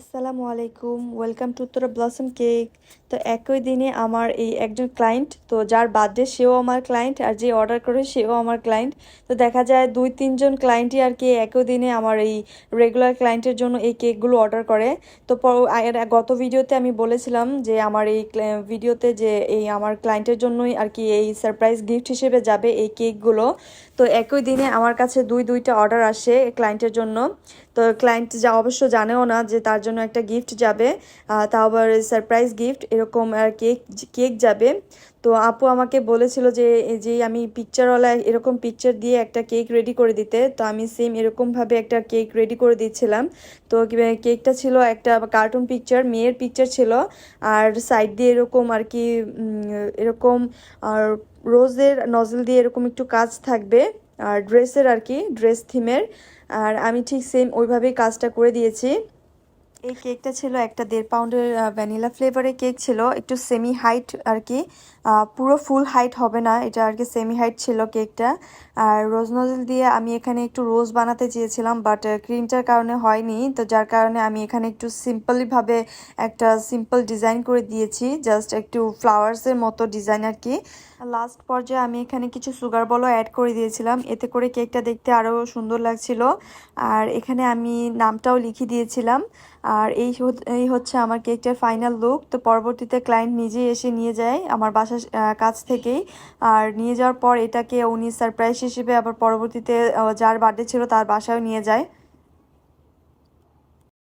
আসসালামু আলাইকুম welcome to Uttara blossom cake তো একই দিনে আমার এই একজন ক্লায়েন্ট তো যার বার্থডে সেও আমার ক্লায়েন্ট আর যে অর্ডার করে সেও আমার ক্লায়েন্ট তো দেখা যায় দুই, তিনজন ক্লায়েন্টই আর কি একই দিনে আমার এই রেগুলার ক্লায়েন্টের জন্য এই কেকগুলো অর্ডার করে। তো গত ভিডিওতে আমি বলেছিলাম যে আমার এই ভিডিওতে যে এই আমার ক্লায়েন্টের জন্যই আর কি এই সারপ্রাইজ গিফট হিসেবে যাবে এই কেকগুলো তো একই দিনে আমার কাছে দুই, দুইটা অর্ডার আসে ক্লায়েন্টের জন্য। তো ক্লায়েন্ট যা অবশ্য জানেও না যে তার জন্য একটা গিফট যাবে। তাও আবার সারপ্রাইজ গিফট এরকম আর কেক কেক যাবে। তো আপু আমাকে বলেছিল যে যে আমি পিকচারওয়ালা এরকম পিকচার দিয়ে একটা কেক রেডি করে দিতে, তো আমি সেম এরকমভাবে একটা কেক রেডি করে দিচ্ছিলাম। তো কেকটা ছিল একটা কার্টুন পিকচার মেয়ের পিকচার ছিল। আর সাইড দিয়ে এরকম আর কি এরকম, আর রোজের নজল দিয়ে এরকম একটু কাজ থাকবে। আর ড্রেসের আর কি ড্রেস থিমের আর আমি ঠিক সেম ওইভাবেই কাজটা করে দিয়েছি। এই কেকটা ছিল একটা দেড় পাউন্ডের ভ্যানিলা ফ্লেভারের কেক ছিল। একটু সেমি হাইট আর কি। পুরো ফুল হাইট হবে না। এটা আর কি সেমি হাইট ছিল কেকটা। আর রোজ নজল দিয়ে আমি এখানে একটু রোজ বানাতে চেয়েছিলাম বাট ক্রিমটার কারণে হয়নি। তো যার কারণে আমি এখানে একটু সিম্পলিভাবে একটা সিম্পল ডিজাইন করে দিয়েছি। জাস্ট একটু ফ্লাওয়ার্সের মতো ডিজাইন আর কি। লাস্ট পর্যায়ে আমি এখানে কিছু সুগার বলও অ্যাড করে দিয়েছিলাম। এতে করে কেকটা দেখতে আরও সুন্দর লাগছিল। আর এখানে আমি নামটাও লিখে দিয়েছিলাম। আর এই এই হচ্ছে আমার কেকটার ফাইনাল লুক তো পরবর্তীতে ক্লায়েন্ট নিজেই এসে নিয়ে যায় আমার বাসার কাছ থেকেই। আর নিয়ে যাওয়ার পর এটাকে উনি সারপ্রাইজ হিসেবে আবার পরবর্তীতে যার বার্থডে ছিল তার বাসায় নিয়ে যায়।